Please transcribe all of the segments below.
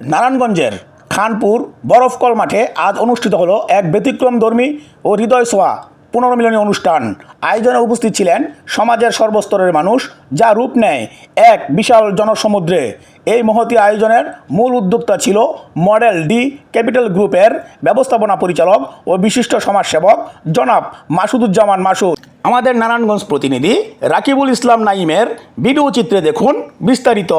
নারায়ণগঞ্জের খানপুর বরফকল মাঠে আজ অনুষ্ঠিত হলো এক ব্যতিক্রমধর্মী ও হৃদয় সোয়া পুনর্মিলনী অনুষ্ঠান। আয়োজনে উপস্থিত ছিলেন সমাজের সর্বস্তরের মানুষ যা রূপ নেয় এক বিশাল জনসমুদ্রে। এই মহতি আয়োজনের মূল উদ্যোক্তা ছিল মডেল ডি ক্যাপিটাল গ্রুপের ব্যবস্থাপনা পরিচালক ও বিশিষ্ট সমাজসেবক জনাব মাসুদুজ্জামান মাসুদ। আমাদের নারায়ণগঞ্জ প্রতিনিধি রাকিবুল ইসলাম নাইমের ভিডিও চিত্রে দেখুন বিস্তারিত।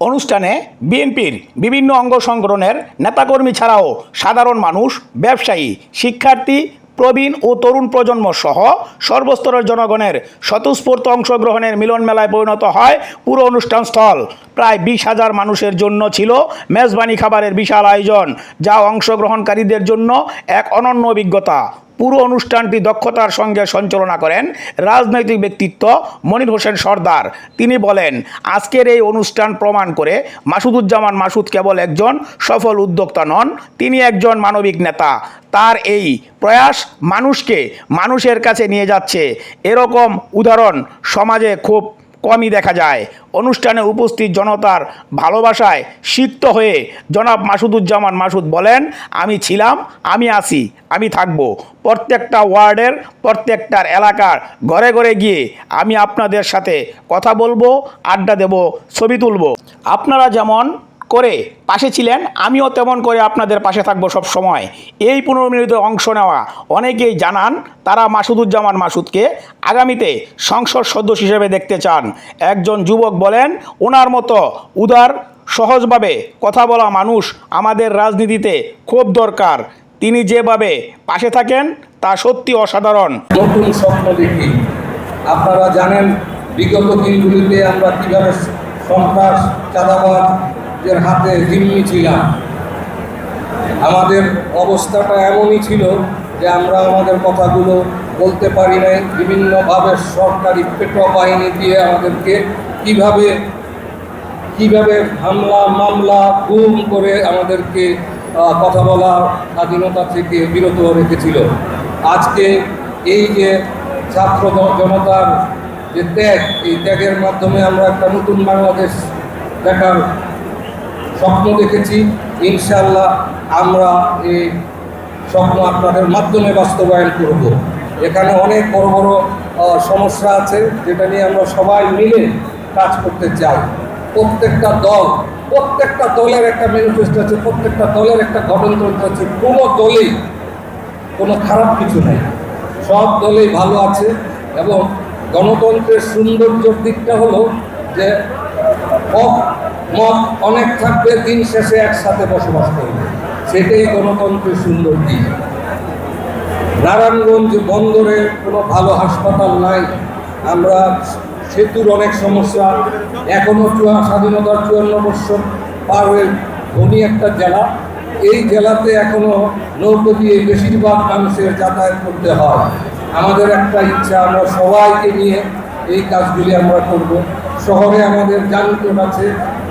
অনুষ্ঠানে বিএনপির বিভিন্ন অঙ্গ সংগঠনের নেতাকর্মী ছাড়াও সাধারণ মানুষ, ব্যবসায়ী, শিক্ষার্থী, প্রবীণ ও তরুণ প্রজন্ম সহ সর্বস্তরের জনগণের স্বতঃস্ফূর্ত অংশগ্রহণের মিলন মেলায় পরিণত হয় পুরো অনুষ্ঠান স্থল প্রায় বিশ হাজার মানুষের জন্য ছিল মেজবানি খাবারের বিশাল আয়োজন, যা অংশগ্রহণকারীদের জন্য এক অনন্য অভিজ্ঞতা। পুরো অনুষ্ঠানটি দক্ষতার সঙ্গে সঞ্চালনা করেন রাজনৈতিক ব্যক্তিত্ব মনির হোসেন সর্দার। তিনি বলেন, আজকের এই অনুষ্ঠান প্রমাণ করে মাসুদুজ্জামান মাসুদ কেবল একজন সফল উদ্যোক্তা নন, তিনি একজন মানবিক নেতা। তার এই প্রয়াস মানুষকে, মানুষের কাছে নিয়ে যাচ্ছে। এরকম উদাহরণ সমাজে খুব কমই দেখা যায়। অনুষ্ঠানে উপস্থিত জনতার ভালোবাসায় সিক্ত হয়ে জনাব মাসুদুজ্জামান মাসুদ বলেন, আমি ছিলাম, আমি আসি আমি থাকব। প্রত্যেকটা ওয়ার্ডের প্রত্যেকটার এলাকার ঘরে ঘরে গিয়ে আমি আপনাদের সাথে কথা বলব, আড্ডা দেব, ছবি তুলব। আপনারা যেমন করে পাশে ছিলেন, আমিও তেমন করে আপনাদের পাশে থাকব সব সময়। এই পুনর্মিলিত অংশ নেওয়া অনেকেই জানান, তারা মাসুদুজ্জামান মাসুদকে আগামীতে সংসদ সদস্য হিসেবে দেখতে চান। একজন যুবক বলেন, ওনার মতো উদার, সহজভাবে কথা বলা মানুষ আমাদের রাজনীতিতে খুব দরকার। তিনি যেভাবে পাশে থাকেন, তা সত্যি অসাধারণ। নতুন স্বপ্ন দেখি। আপনারা জানেন, বিগত দিনগুলিতে আমরা কীভাবে সন্ত্রাস চাঁদাবাজের হাতে জিম্মি ছিলাম। আমাদের অবস্থাটা এমনই ছিল যে আমরা আমাদের কথাগুলো বলতে পারি নাই, বিভিন্নভাবে সরকারি পেটো বাহিনী দিয়ে আমাদেরকে কীভাবে কীভাবে হামলা, মামলা, গুম করে আমাদেরকে কথা বলার স্বাধীনতা থেকে বিরত রেখেছিল। আজকে এই যে ছাত্র জনতার যে ত্যাগ, এই ত্যাগের মাধ্যমে আমরা একটা নতুন বাংলাদেশ দেখার স্বপ্ন দেখেছি ইনশাল্লাহ আমরা এই স্বপ্ন আপনাদের মাধ্যমে বাস্তবায়ন করব। এখানে অনেক বড় বড় সমস্যা আছে, যেটা নিয়ে আমরা সবাই মিলে কাজ করতে চাই। প্রত্যেকটা দল, প্রত্যেকটা দলের একটা ম্যানিফেস্টো আছে, প্রত্যেকটা দলের একটা গঠনতন্ত্র আছে, কোনো দলেই কোনো খারাপ কিছু নেই। সব দলেই ভালো আছে এবং গণতন্ত্রের সৌন্দর্যর দিকটা হলো যে মত অনেক থাকবে দিন শেষে একসাথে বসবাস করবে। সেটাই গণতন্ত্রের সুন্দর দিক। নারায়ণগঞ্জ বন্দরে কোনো ভালো হাসপাতাল নাই। আমরা সেতুর অনেক সমস্যা। এখনও চুয়া, স্বাধীনতার চুয়ান্ন বছর পার হয়ে ধনী একটা জেলা। এই জেলাতে এখনও নৌকো দিয়ে বেশিরভাগ মানুষের যাতায়াত করতে হয়। আমাদের একটা ইচ্ছা, আমরা সবাইকে নিয়ে এই কাজগুলি আমরা করব। শহরে আমাদের যানজট আছে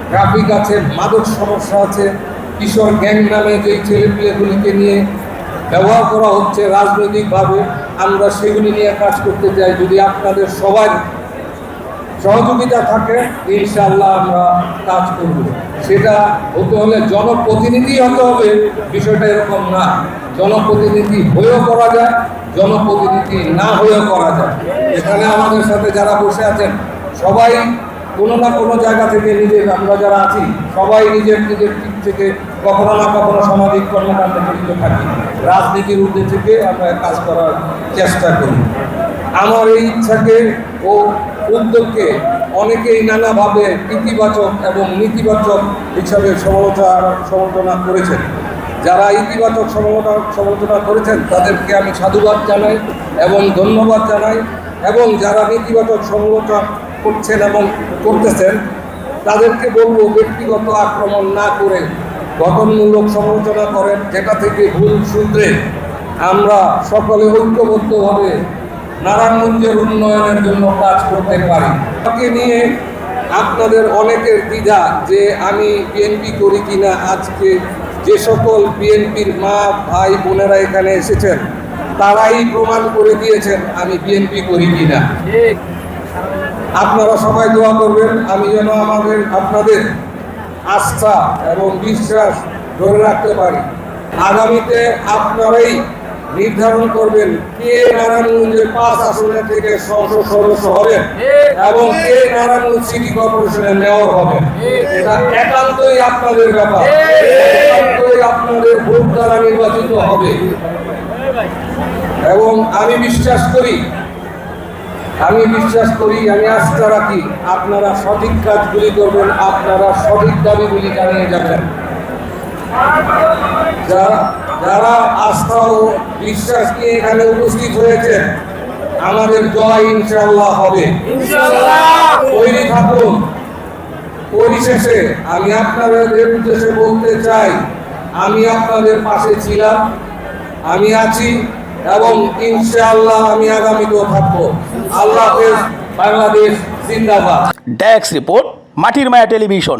ট্রাফিক আছে, মাদক সমস্যা আছে, কিশোর গ্যাং নামে যে ছেলেপিলেগুলিকে নিয়ে ব্যবহার করা হচ্ছে রাজনৈতিকভাবে, আমরা সেগুলি নিয়ে কাজ করতে চাই। যদি আপনাদের সবাই সহযোগিতা থাকে ইনশাল্লাহ আমরা কাজ করব। সেটা হতে হলে জনপ্রতিনিধি হতে হবে, বিষয়টা এরকম না। জনপ্রতিনিধি হয়েও করা যায় জনপ্রতিনিধি না হয়েও করা যায়। এখানে আমাদের সাথে যারা বসে আছেন, সবাই কোনো না কোনো জায়গা থেকে নিজের, আমরা যারা আছি, সবাই নিজের নিজের দিক থেকে কখনো না কখনো সামাজিক কর্মকাণ্ডে জড়িত থাকি। রাজনীতির ঊর্ধ্বে থেকে আমরা কাজ করার চেষ্টা করি। আমার এই ইচ্ছাকে ও উদ্যোগকে অনেকেই নানাভাবে ইতিবাচক এবং নেতিবাচক হিসাবে সমালোচনা সমালোচনা করেছেন। যারা ইতিবাচক সমালোচনা সমালোচনা করেছেন, তাদেরকে আমি সাধুবাদ জানাই এবং ধন্যবাদ জানাই এবং যারা নেতিবাচক সমালোচনা করছেন এবং করতেছেন, তাদেরকে বলব ব্যক্তিগত আক্রমণ না করে গঠনমূলক সমালোচনা করেন, যেটা থেকে ভুল শুধরে আমরা সকলে ঐক্যবদ্ধভাবে নারায়ণগঞ্জের উন্নয়নের জন্য কাজ করতে পারি। তাকে নিয়ে আপনাদের অনেকের দ্বিধা যে আমি বিএনপি করি কিনা আজকে যে সকল বিএনপির মা, ভাই, বোনেরা এখানে এসেছেন, তারাই প্রমাণ করে দিয়েছেন, আমি বিএনপি করি কিনা। আপনারা সবাই দোয়া করবেন, আমি যেন আমাদের, আপনাদের আস্থা এবং বিশ্বাস ধরে রাখতে পারি। আগামীতে আপনারাই নির্ধারণ করবেন কে নারায়ণগঞ্জের পাঁচ আসনের থেকে সংসদ সদস্য হবেন এবং কে নারায়ণগঞ্জ সিটি কর্পোরেশনের মেয়র হবেন। এটা একান্তই আপনাদের ব্যাপার। ভোট দ্বারা নির্বাচিত হবে। এবং আমি বিশ্বাস করি আমি বিশ্বাস করি আমি আস্থা রাখি আপনারা সঠিক কাজগুলি করবেন আপনারা সঠিক দাবিগুলি জানিয়ে যাবেন। যারা যারা আস্থা ও বিশ্বাস নিয়ে এখানে উপস্থিত হয়েছেন আমাদের জয় ইনশাল্লাহ হবে। তৈরি থাকুন। পরিশেষে আমি আপনাদের উদ্দেশ্যে বলতে চাই আমি আপনাদের পাশে ছিলাম, আমি আছি এবং ইনশাআল্লাহ আমি আগামীতেও থাকব। আল্লাহ বাংলাদেশ জিন্দাবাদ। ড্যাক্স রিপোর্ট মাটির মায়া টেলিভিশন